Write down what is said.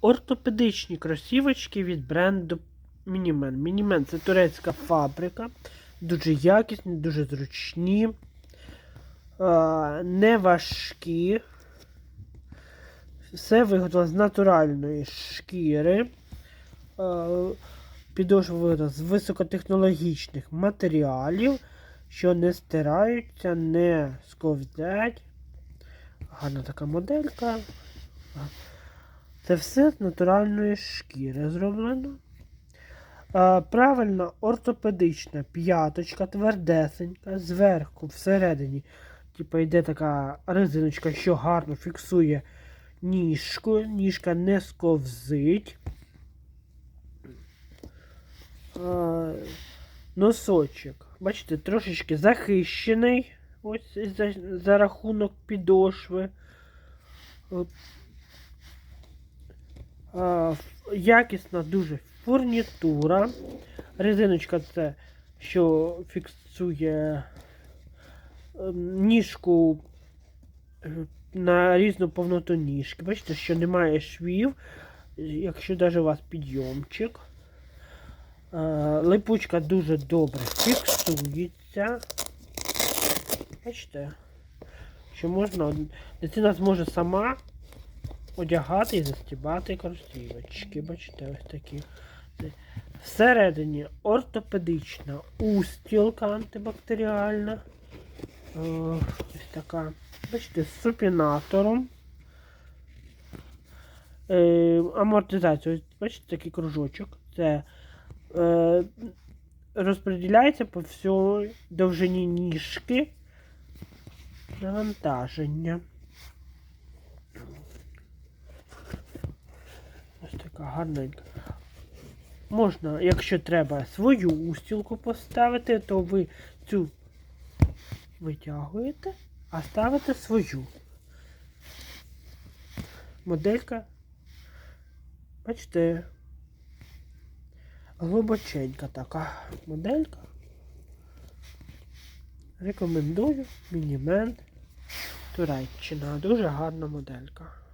Ортопедичні кросівочки від бренду Мінімен. Мінімен це турецька фабрика. Дуже якісні, дуже зручні, не важкі. Все виготовлено з натуральної шкіри. Підошва виготовлена з високотехнологічних матеріалів, що не стираються, не сковзять. Гарна така моделька. Це все з натуральної шкіри зроблено. А, правильно ортопедична п'яточка, твердесенька, зверху, всередині, типу, йде така резиночка, що гарно фіксує ніжку. Ніжка не сковзить. А, носочок. Бачите, трошечки захищений. Ось за, за рахунок підошви. Ф- якісна дуже фурнітура. Резиночка це, що фіксує ем, ніжку е, на різну повноту ніжки. Бачите, що немає швів, якщо навіть у вас підйомчик. Е, Липучка дуже добре фіксується. Бачите, що можна, дитина зможе сама одягати і застібати кросівочки. Бачите, ось такі. Всередині ортопедична устілка антибактеріальна. Е, Ось така. Бачите, з супінатором. Е, амортизація. Бачите, такий кружочок. Це е, розподіляється по всій довжині ніжки навантаження. Така гарненька. Можна, якщо треба, свою устілку поставити, то ви цю витягуєте, а ставите свою. Моделька, бачите, глибоченька така моделька. Рекомендую Мінімен Туреччина. Дуже гарна моделька.